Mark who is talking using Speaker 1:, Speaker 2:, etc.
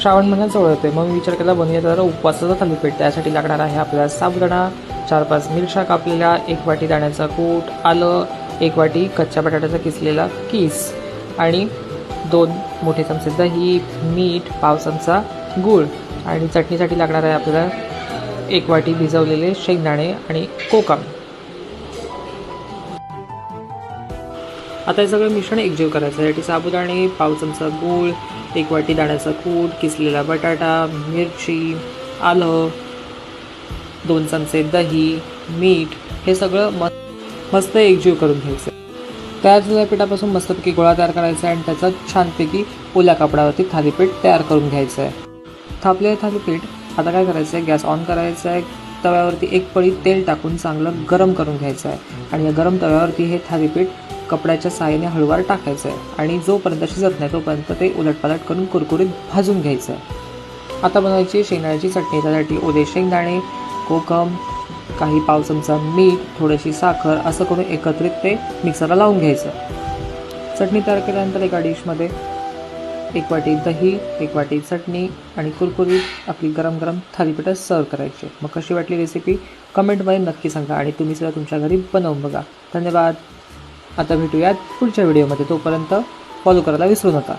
Speaker 1: श्रावण महिना जवळ येते मग मी विचार केला बनवूया जरा उपवासाचं थालीपीठ त्यासाठी लागणार आहे आपल्याला साबुदाणा चार पाच मिरच्या कापलेल्या एक वाटी दाण्याचा कूट आलं एक वाटी कच्च्या बटाट्याचा किसलेला किस आणि दोन मोठे चमचे दही मीठ पाव चमचा गूळ आणि चटणीसाठी लागणार आहे आपल्याला एक वाटी भिजवलेले शेंगदाणे आणि कोकम. आता हे सगळं मिश्रण एकजीव करायचं यासाठी साबुदाणे पाव चमचा गूळ एक वाटी दाण्याचा कूट किसलेला बटाटा मिरची आलं दोन चमचे दही मीठ हे सगळं मस्त मस्त एकजीव करून घ्यायचं तयार झालेल्या पिठापासून मस्तपैकी गोळा तयार करायचा आहे आणि त्याचा छानपैकी ओल्या कापडावरती थालीपीठ तयार करून घ्यायचं आहे. थापलेलं थालीपीठ आता काय करायचं आहे? गॅस ऑन करायचा आहे. तव्यावरती एक पळी तेल टाकून चांगलं गरम करून घ्यायचं आहे. आणि या गरम तव्यावरती हे थालीपीठ कपड्याच्या साहाय्याने हळूवार टाकायचं आहे आणि जोपर्यंत शिजत नाही तोपर्यंत ते उलटपालट करून कुरकुरीत भाजून घ्यायचं आहे आता बनवायची शेंगदाण्याची चटणी त्यासाठी ओले शेंगदाणे कोकम काही पाव चमचा मीठ थोडीशी साखर असं करून एकत्रित ते मिक्सरला लावून घ्यायचं. चटणी तयार केल्यानंतर एका डिशमध्ये एक वाटी दही एक वाटी चटणी आणि कुरकुरीत आपली गरम गरम थालीपीठं सर्व करायची. मग कशी वाटली रेसिपी कमेंटमध्ये नक्की सांगा आणि तुम्ही सुद्धा तुमच्या घरी बनवून बघा. धन्यवाद. आता भेटूयात पुढच्या व्हिडिओमध्ये तोपर्यंत फॉलो करायला विसरू नका.